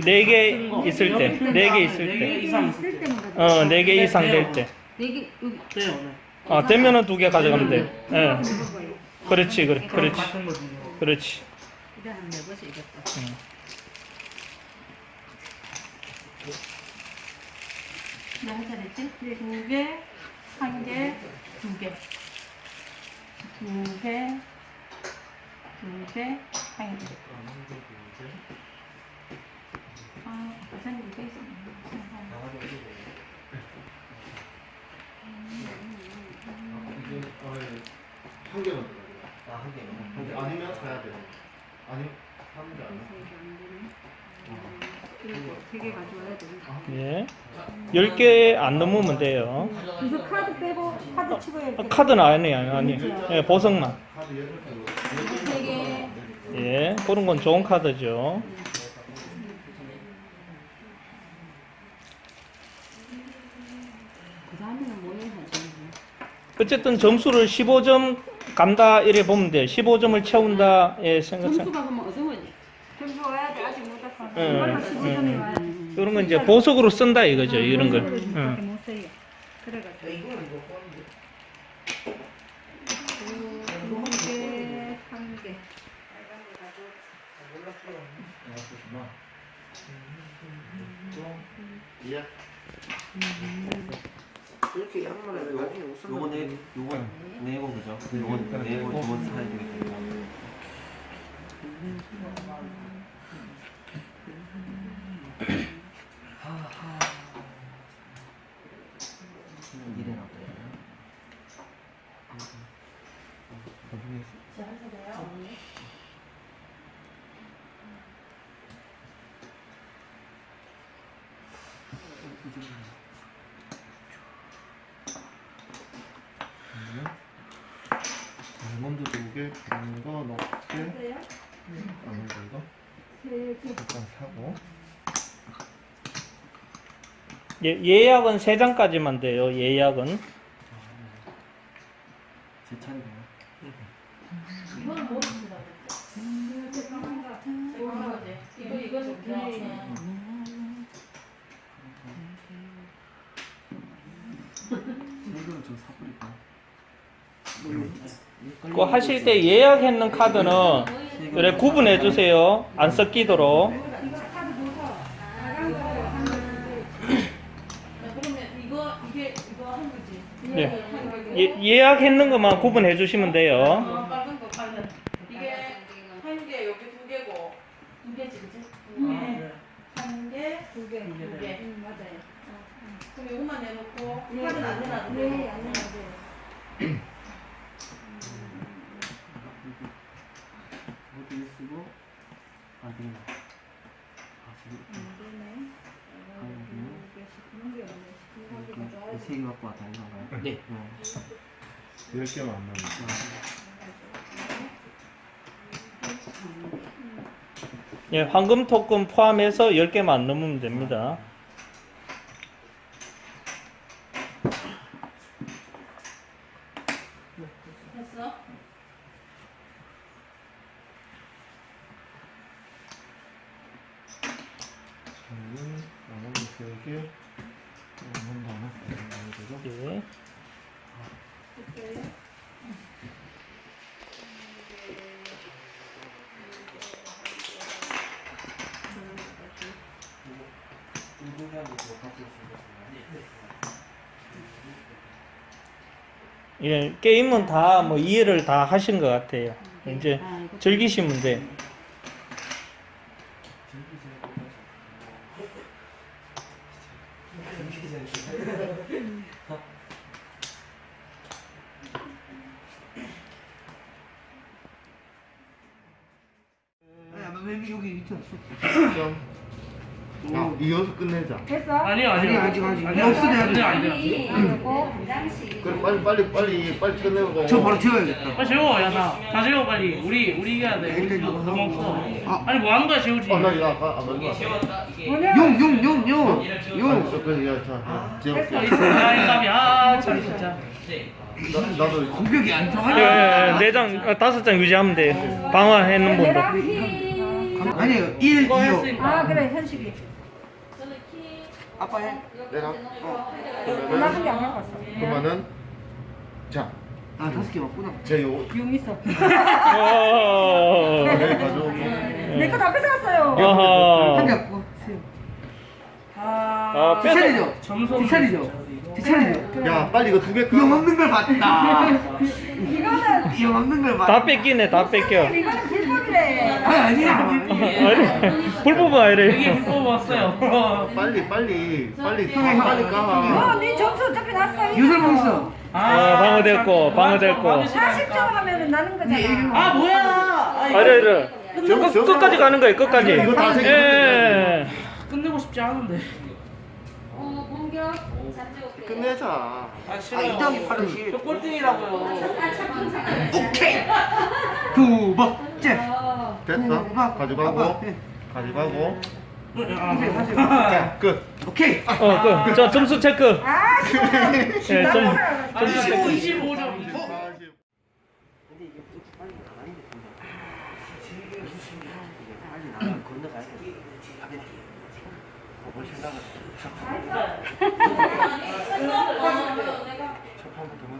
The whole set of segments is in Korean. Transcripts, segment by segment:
두개 가져가야 되지. 네개 있을 때, 네 개 있을 네개 때, 이상 있을 가져가. 어, 네 개 이상 될 때. 네개 여기 돼요. 네. 아, 되면은 두 개 가져가면 돼. 예. 먹어요. 그렇지, 그래, 그렇지, 같은 거지. 그렇지. 이제 한 네번씩 이겼다. 응. 몇차례지 두 개, 한 개, 두 개. 두 개, 두 개, 한 개. 아, 선생님 이거 있었네. 한 개만 아, 한 개만. 한 개. 아니면 사야 돼요. 아니, 한개 아니야. 그리고 세개 가져와야 돼. 예. 열개안 넘으면 돼요. 이거 카드 빼고 카드 치고 어, 이렇게. 카드는 아니에요, 아니. 예, 보석만. 카드 여덟 개로. 세 개. 예, 그런 건 좋은 카드죠. 그 다음에는 뭐 해야 하지? 어쨌든 점수를 15점 간다 이래 보면 돼요. 15점을 채운다 예 생각. 점수가 그러면 어떤 거지? 점수 와야 돼. 아직 못 왔어. 응, 이걸로 응. 15점이 와야 돼. 이런 건 이제 보석으로 쓴다 이거죠. 이런 걸. 밖에 응. 못 써요. 그래가지고. 두 개, 한 개. 예. 이렇게 양말을 나중에 옷 요거 네 요거 네고 그죠? 요거 네고 두번 사야 되겠다. 하하. 이래 나오 네. 알몬드 두 개, 작은 거, 높게. 알몬드 이거. 일단 사고. 예, 예약은 세 장까지만 돼요. 예약은. 제 차례네요. 이거 이거 이거는 저 사버릴까? 그 하실 때 예약했는 카드는 그래 구분해 주세요. 안 섞이도록. 거지. 예. 예, 예약했는 것만 구분해 주시면 돼요. 어, 빨간 거 빨간. 이게 한 개, 여기 두 개고 두 개지, 그지? 두 개, 한 개, 두 개, 두 개. 맞아요. 그럼 이것만 내놓고 카드는 안 내놔도 돼. 네, 어디 쓰고 아 되나? 아 지금 세개 갖고 왔다 이건가요? 네. 열 개만 안 남았어. 예, 황금 토큰 포함해서 10개만 안 넘으면 됩니다. 저는 알몬드 세 개. 알몬드 하나. 알몬드 죠 예. 예, 게임은 다 뭐 이해를 다 하신 것 같아요. 이제 즐기시면 돼. 왜 여기 밑에 없어? 야, 이어서 끝내자. 됐어? 아니요 아니요 아직, 아직, 아직. 아니요 없어, 내가. 아니요 아니요. 이거 한 장씩. 그래, 빨리, 빨리, 빨리, 빨리 끝내고. 저 바로 지워야겠다. 빨리 재워 야다 다 재워 빨리 우리 우리 이겨야 돼 우리 이거 너무 없어 아. 아니 뭐 하는 거야 재우지 어, 나 이거 아까, 이거. 용, 용, 용, 용, 용. 용. 그래, 야, 자, 지금. 아이 깜이 아참 진짜 나, 나도 공격이 안 예, 들어가냐? 예, 네 장, 어, 다섯 장 유지하면 돼. 방어하는 분도. 내랑. 아니에요 1, 2, 이거 5 했으니까. 아 그래 현식이. 아빠 해 내가 어. 나 한개 안 해봤어. 그러면은 자, 아 다섯 개 맞구나 제 요 용 있어. 어. 네 가져오고 내 거 다 뺏어갔어요. 아하. 한개 갖고 아. 아, 뺏어. 뒷차리죠? 점수 뒷차리죠? 뒷차리죠? 야 빨리 이거 두 개 이거 까. 먹는 걸 봤다 이거는 이거 먹는 걸 봤다 다 뺏기네, 다 뺏겨. 이거는. 아니 아니야 아니, 불법은 여기 아니래. 불법 왔어요. 빨리 빨리 빨리 까 빨리 어, 까. 네 점수 어차피 났어. 뭐 있어? 아, 방어 됐고, 방어 됐고. 40점 하면은 나는 거잖아. 아 뭐야? 아, 이거 아래, 저- 끝까지 가는 거예요, 끝까지. 이거 다 생겼는데. 예. 끝내고 싶지 않은데. 어 공격 잠재 올게요. 끝내자. 아아 싫어요. 2더하기 8은 10저 꼴등이라고요. 오케이 두 번째 됐어. 가져가고 아빠, 해. 가져가고. 하세요 자 끝. 오케이. 어, 그, 저 점수 체크. 아. 예, 점, 아 15, 25점. 근데 이게 무슨 빨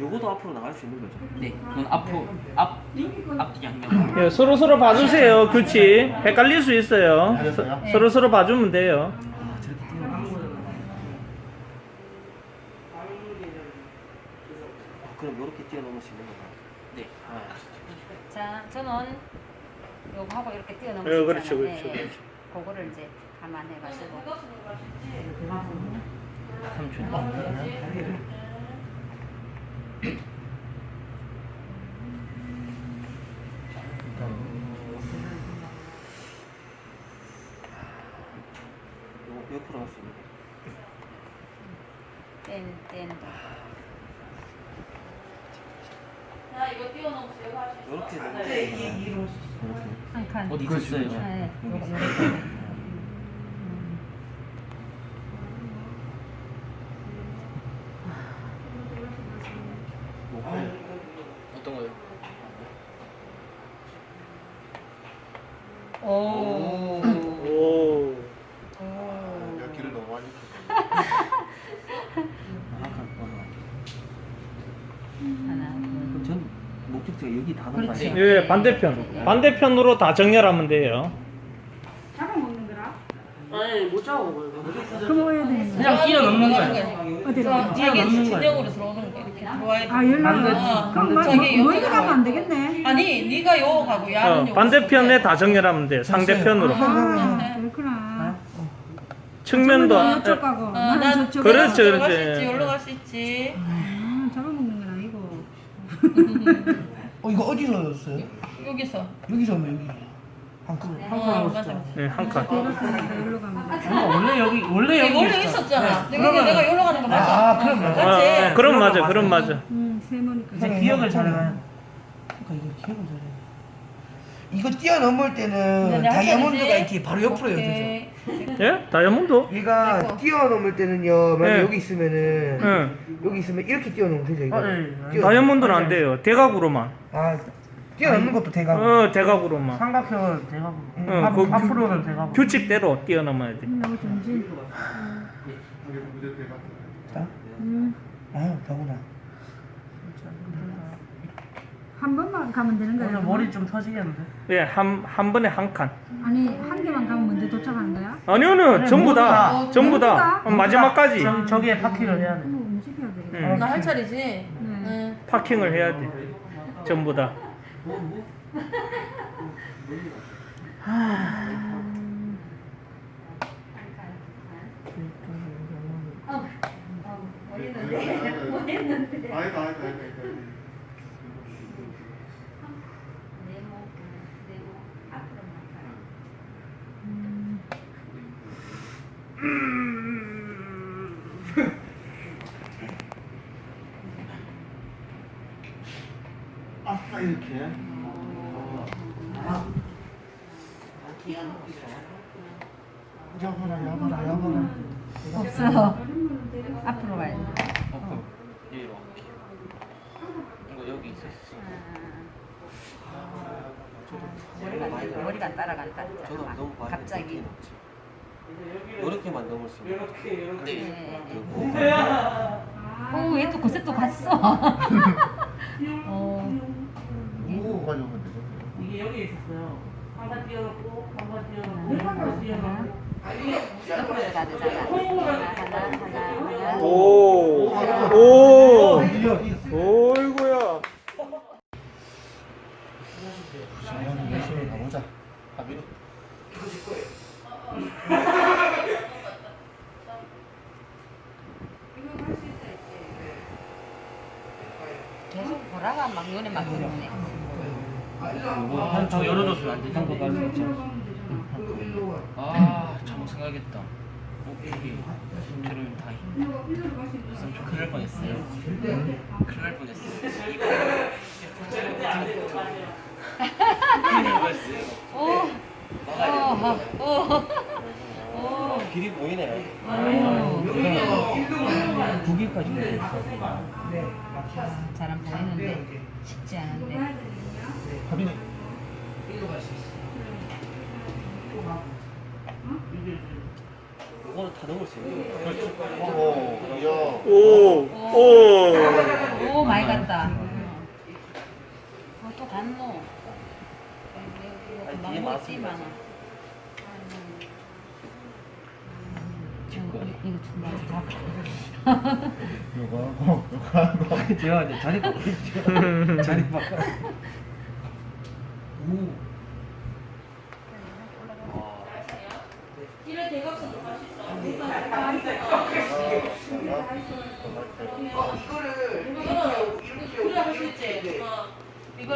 요거도 앞으로 나갈 수 있는 거죠. 네, 그건 앞으로 앞 앞뒤 양면. 예, 서로 서로 봐주세요. 그치? 헷갈릴 수 있어요. 알겠어요. 서, 로 서로 봐주면 돼요. 그럼 이렇게 뛰어넘을 수 있는 거다. 네. 자, 저는 요거 하고 이렇게 뛰어넘는 예, 그렇죠, 그렇죠, 그렇죠. 그거를 이제 감안해가지고. 요거 옆으로. 떼는, 떼는 거. 나 이거 있어. 이렇게 넘는 네. 거. 한 칸. 어디 있었어요? 네, 요거, 요거. 어떤 거요? 오. 오. 몇 길을 너무 많이. 하나, 둘. 전 목적지 가 여기 닿는 거 그렇지. 예, 반대편. 반대편으로 다 정렬하면 돼요. 잡아먹는 거라. 아니 못 잡아 뭐 되는 거야? 그냥 뛰어넘는 거예요. 어디로? 뛰어넘는 거예요. 진영으로 들어오는 거 이렇게 들어와야 돼. 아, 연락. 반대- 그럼 뭐, 자기 뭐, 여기로 가면 안 되겠네. 아니 네가 요 가고 야는 어, 요. 반대편에 다 정렬하면 돼요. 상대편으로. 아, 그렇구나. 측면도. 저는 예, 이쪽 가고, 어, 나는 난 저쪽. 그렇죠, 들어갈 수 그렇지. 있지. 여기로 갈수 있지. 아, 잡아먹는 건 아니고. 어 이거 어디서 넣었어요? 여기서. 여기서 오면 여기 한칸 어, 맞아. 네, 한 칸. 여기로 가면 돼. 아, 원래 여기 원래 여기 원래. 있었잖아. 내가 내가 여기로 가는 거 맞아. 아 그럼 맞아 어, 맞지? 어, 그럼 맞아, 그럼 맞아. 응, 세모니까. 이제 기억을 잘해요. 그러니까 이거 기억을 잘해 이거 뛰어넘을 때는 네, 다이아몬드가? 이렇게 바로 옆으로 오케이. 예? 다이아몬드? 얘가 뛰어넘을 때는요 만약 네. 여기 있으면은 응. 여기 있으면 이렇게 뛰어넘으면 되죠 이거 아, 네, 네. 뛰어- 다이아몬드는 안 돼요. 대각으로만. 아 뛰어넘는 것도 대각 어, 대각으로만. 삼각형은 대각으로. 어, 앞, 그 규- 앞으로는 대각으로. 규칙대로 뛰어넘어야 돼. 자. 음, 아 더구나 한 번만 가면 되는 거야. 오늘 머리 좀 터지겠는데. 예, 한, 한 번에 한 칸. 아니, 한 개만 가면 먼저 도착하는 거야? 아니요. 아니, 전부 모두 다. 다. 전부 다. 모두 다? 어, 마지막까지. 저, 저기에 파티를 해야 돼. 움직여야 되겠다. 응. 나할 차례지. 네. 응. 파킹을 해야 돼. 전부 다. 아이고 아이고 아이고 아이고. 네모, 네모. 앞으로만 가요. 아싸 이렇게. 야봐라 야봐라 야봐라. 없어. 앞으로 와야 돼. 여기로. 이거 여기 있었어. 머리가 머리 따라간다. 저도 막 너무 많이 갑자기. 이렇게만 넣을 수 있는 오, 얘또 고세 또 갔어. 어, 오 가져오면 되죠 이게 여기 있었어요. 한번 띄워놓고 한번 띄워놓고 한번 띄워놓고. 옆으로 되잖아. 하나, 하나, 하나, 하나. 오. 오 오. 오 오이구야. 시간이 열심히 가보자 하비로 계속 보라가 막 눈에 막 들어오네. 저 열어줬으면 안 되지. 한거 갈수 있죠. 아, 생각했다. 어, 여기 드로잉 타임. 있으면 좀 큰일 날 뻔했어요. 큰일 날 뻔했어요. 이거. 큰일 날 뻔했어요. 오, 오, 오, 오. 길이 보이네. 두 개까지 잘안 보이는데 쉽지 않은데. 하비는 이 거는 다 넣을 수 있는 거. 오호 이야 오. 오. 오, 많이 갔다. 어, 또 갔노. 아니, 뒤에 맞습니다. 많아. 어, 이거 정말 잡아. 요거 하고 요거 하고 제가 이제 자리 바꿔. 자리 바꿔.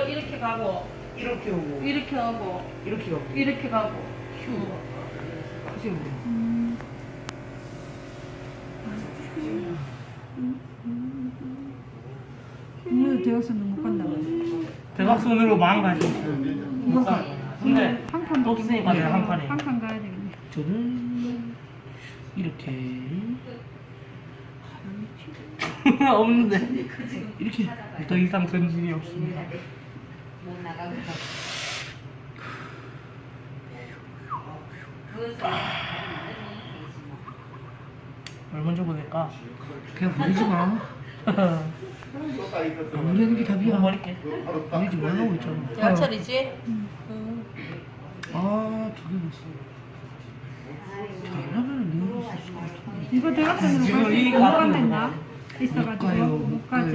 이걸 이렇게 가고 이렇게 오고 이렇게 하고 이렇게 가고 이렇게 가고. 그치 뭐. 오늘 대학생도 못 간다고. 대각선으로 망 가지. 근데 한판 또 쓰니까 돼요, 한 판에. 한판 가야 되겠네. 저는 이렇게 없는데 이렇게 더 이상 전진이 없습니다. 못 나가고. 뭘 먼저 보낼까? 그냥 보내지 마 보내는 게 답이야 버릴게. 보내지 말라고 했잖아 열철이지? 아 저게 무슨 이러면 내가 있을 수가 없어 이거 대학생으로 지금 이 간다. 못 있어가지고 못 가지.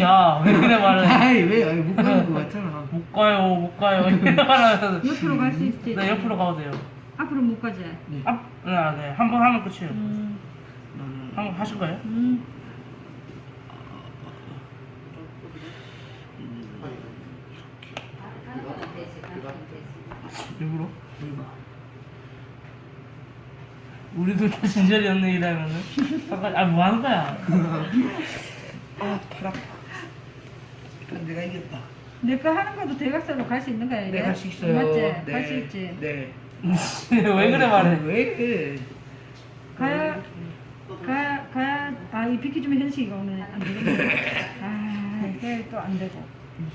야, 왜 그래 말을? 아이 왜 아이 못 가는 거 같잖아 못 가요, 못 가요. 이래 말하면서 옆으로 갈 수 있지. 네, 옆으로 가도 돼요. 앞으로 못 가지. 앞, 아, 네, 한 번 하면 끝이에요. 음, 한번 하실 거예요? 음. 일부러? 우리도 다 진절이 없네 이러면은 잠깐 아 뭐 하는 거야? 아 팔아 내가 이겼다 내거 하는 것도 대학생으로 갈 수 있는 거야 이게? 네갈수 있어요 맞지? 갈수 있지. 네 왜 그래 말해? 왜 그래 가야 가야 가야 아 이 비키주면 현식이가 오늘 안 되겠네. 아 이게 또 안 되고.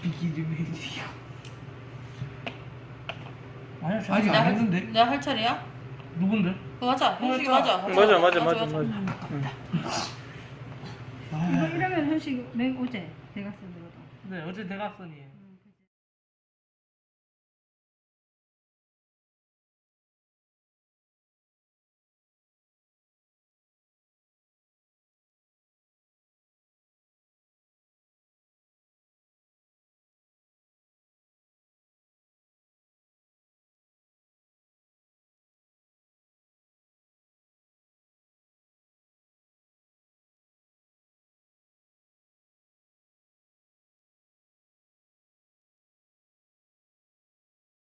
비키 좀 해주세요 아니요 저 아직 안 했는데 내가 할 차례야? 누군데? 그거 하자. 현식이 하자. 맞아 맞아 맞아 맞아. 이거 이러면 현식 맨 어제 대학생으로도. 네 어제 대각선이에요